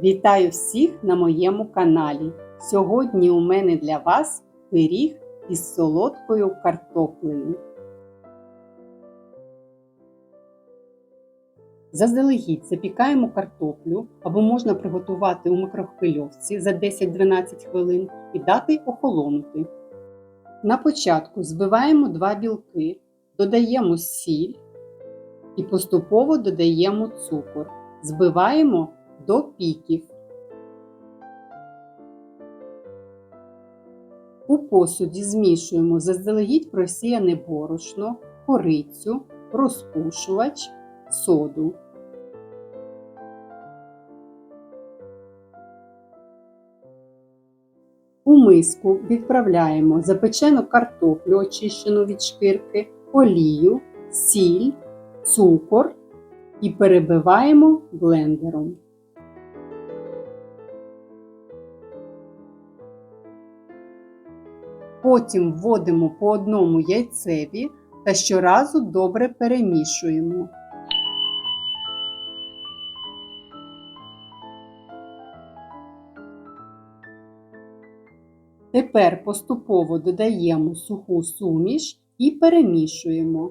Вітаю всіх на моєму каналі. Сьогодні у мене для вас пиріг із солодкою картоплею. Заздалегідь запікаємо картоплю або можна приготувати у микрохвильовці за 10-12 хвилин і дати охолонути. На початку збиваємо два білки, додаємо сіль і поступово додаємо цукор. Збиваємо до піків. У посуді змішуємо заздалегідь просіяне борошно, корицю, розпушувач, соду. У миску відправляємо запечену картоплю, очищену від шкірки, олію, сіль, цукор і перебиваємо блендером. Потім вводимо по одному яйцеві та щоразу добре перемішуємо. Тепер поступово додаємо суху суміш і перемішуємо.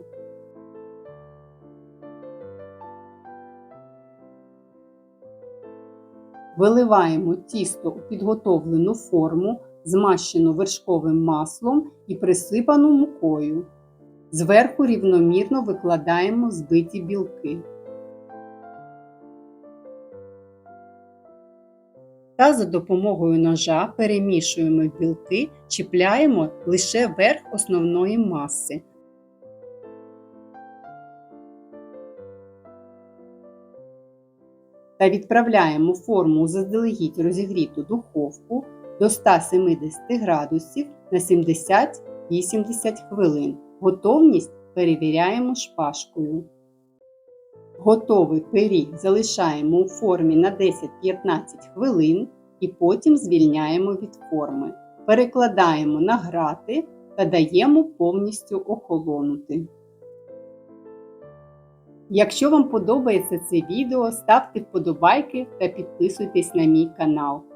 Виливаємо тісто у підготовлену форму, змащену вершковим маслом і присипану мукою. Зверху рівномірно викладаємо збиті білки. Та за допомогою ножа перемішуємо білки, чіпляємо лише верх основної маси. та відправляємо форму у заздалегідь розігріту духовку до 170 градусів на 70-80 хвилин. Готовність перевіряємо шпажкою. Готовий пиріг залишаємо у формі на 10-15 хвилин і потім звільняємо від форми. Перекладаємо на грати та даємо повністю охолонути. Якщо вам подобається це відео, ставте вподобайки та підписуйтесь на мій канал.